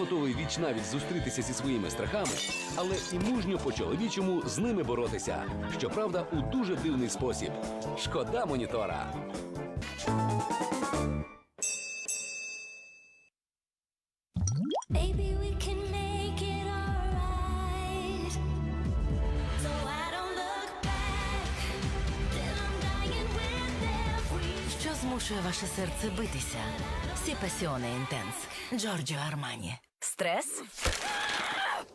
готовий віч навіть зустрітися зі своїми страхами, але і мужньо по-чоловічому з ними боротися. Щоправда, у дуже дивний спосіб. Шкода монітора. Що змушує ваше серце битися? Сі пасіоне інтенс. Джорджо Армані. Стрес?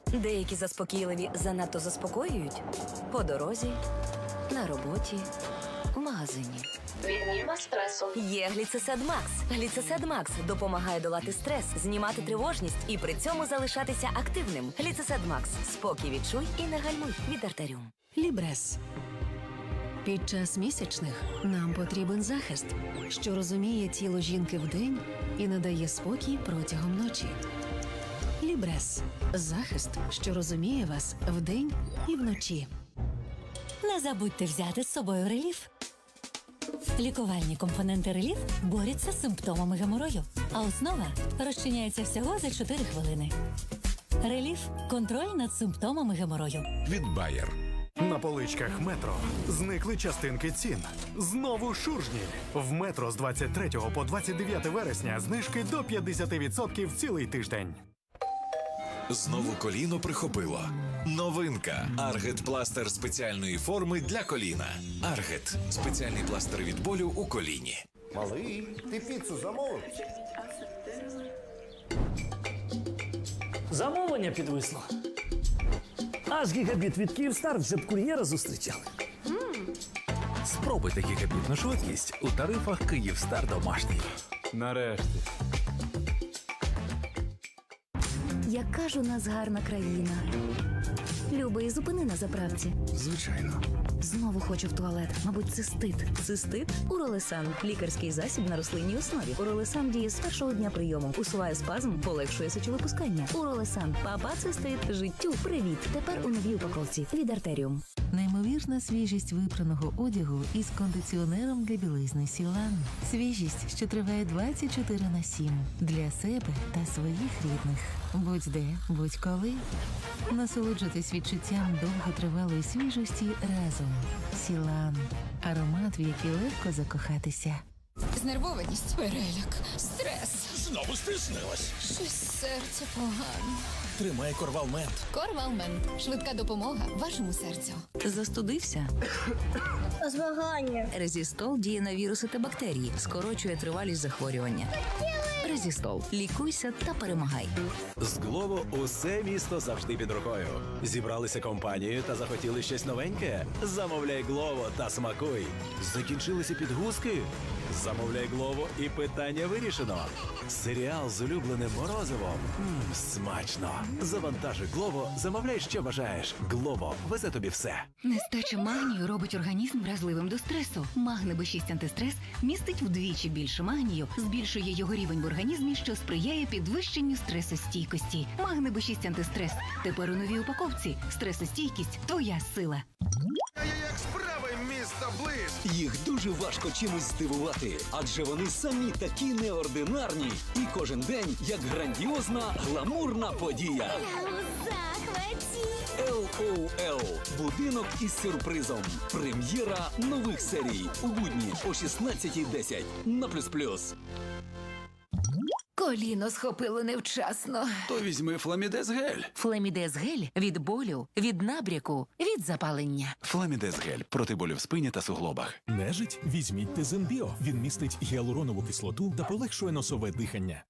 Деякі заспокійливі занадто заспокоюють по дорозі, на роботі, в магазині. Відніма стресу. Є гліцесед Макс. Гліцесед Макс допомагає долати стрес, знімати тривожність і при цьому залишатися активним. Гліцесед Макс. Спокій відчуй і не гальмуй від артеріум. Лібрес. Під час місячних нам потрібен захист, що розуміє тіло жінки вдень і надає спокій протягом ночі. Лібрес захист, що розуміє вас вдень і вночі. Не забудьте взяти з собою реліф. Лікувальні компоненти реліф борються з симптомами геморою, а основа розчиняється всього за 4 хвилини. Реліф контроль над симптомами геморою. від Bayer. На поличках метро зникли частинки цін. Знову шуржні. В метро з 23 по 29 вересня знижки до 50% цілий тиждень. Знову коліно прихопило. Новинка. Аргет пластир спеціальної форми для коліна. Аргет спеціальний пластир від болю у коліні. Малий, ти піцу замовив? Замовлення підвисло. Аж гігабіт від Київстар вже б кур'єра зустрічали. Спробуйте гігабітну швидкість у тарифах Київстар домашній. Нарешті. Яка ж у нас гарна країна. Любий, зупини на заправці. Звичайно. Знову хочу в туалет. Мабуть, цистит. Цистит? Уролесан. Лікарський засіб на рослинній основі. Уролесан діє з першого дня прийому. Усуває спазм, полегшує сечовипускання. Уролесан. Папа цистит. Життю. Привіт. Тепер у новій упаковці. Від артеріум. Неймовірна свіжість випраного одягу із кондиціонером для білизни Сілан. Свіжість, що триває 24 на 7 для себе та своїх рідних. Будь-де, будь-коли. Насолоджуйтесь відчуттям довготривалої свіжості разом. Сілан. Аромат, в який легко закохатися. Знервованість, переляк, стрес. Знову стиснилась. Щось серце погано. Тримай корвалмент. Корвалмен. Швидка допомога вашому серцю. Застудився? Змагання. Резістол діє на віруси та бактерії, скорочує тривалість захворювання. Резістол. Лікуйся та перемагай. З Глово усе місто завжди під рукою. Зібралися компанією та захотіли щось новеньке. Замовляй Глово та смакуй. Закінчилися підгузки. Замовляй Глово і питання вирішено. Серіал з улюбленим морозивом. Мм, смачно. Завантажуй Глово, замовляй, що бажаєш. Глово везе тобі все. Нестача магнію робить організм вразливим до стресу. Магне Б6 антистрес містить вдвічі більше магнію, збільшує його рівень в організмі, що сприяє підвищенню стресостійкості. Магне Б6 антистрес. Тепер у новій упаковці. Стресостійкість твоя сила. Близ? Їх дуже важко чимось здивувати, адже вони самі такі неординарні, і кожен день як грандіозна гламурна подія. У захваті. LOL. Будинок із сюрпризом. Прем'єра нових серій у будні о 16.10 на плюс плюс. Коліно схопило невчасно. То візьми Фламідез гель. Флемідез гель від болю, від набряку, від запалення. Фламідез гель проти болю в спині та суглобах. Нежить? Візьміть Тезенбіо. Він містить гіалуронову кислоту та полегшує носове дихання.